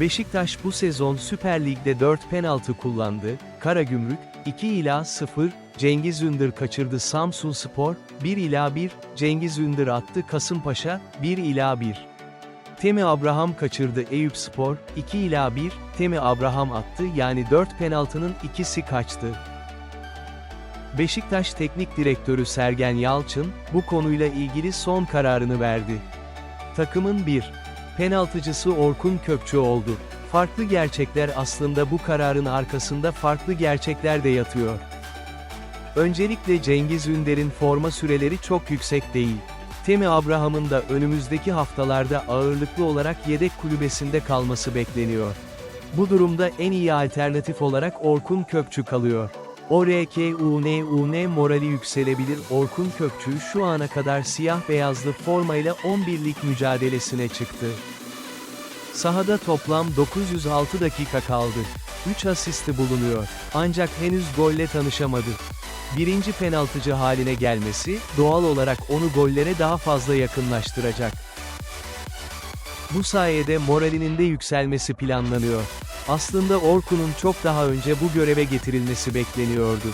Beşiktaş bu sezon Süper Lig'de 4 penaltı kullandı, Karagümrük, 2 ila 0, Cengiz Ündür kaçırdı Samsun Spor, 1 ila 1, Cengiz Ündür attı Kasımpaşa, 1 ila 1. Temi Abraham kaçırdı Eyüp Spor, 2 ila 1, Temi Abraham attı yani 4 penaltının ikisi kaçtı. Beşiktaş Teknik Direktörü Sergen Yalçın, bu konuyla ilgili son kararını verdi. Takımın 1. Penaltıcısı Orkun Kökçü oldu. Farklı gerçekler aslında bu kararın arkasında farklı gerçekler de yatıyor. Öncelikle Cengiz Ünder'in forma süreleri çok yüksek değil. Temi Abraham'ın da önümüzdeki haftalarda ağırlıklı olarak yedek kulübesinde kalması bekleniyor. Bu durumda en iyi alternatif olarak Orkun Kökçü kalıyor. ORKUNUN morali yükselebilir Orkun Kökçü şu ana kadar siyah beyazlı formayla 11'lik mücadelesine çıktı. Sahada toplam 906 dakika kaldı. 3 asisti bulunuyor. Ancak henüz golle tanışamadı. Birinci penaltıcı haline gelmesi, doğal olarak onu gollere daha fazla yakınlaştıracak. Bu sayede moralinin de yükselmesi planlanıyor. Aslında Orkun'un çok daha önce bu göreve getirilmesi bekleniyordu.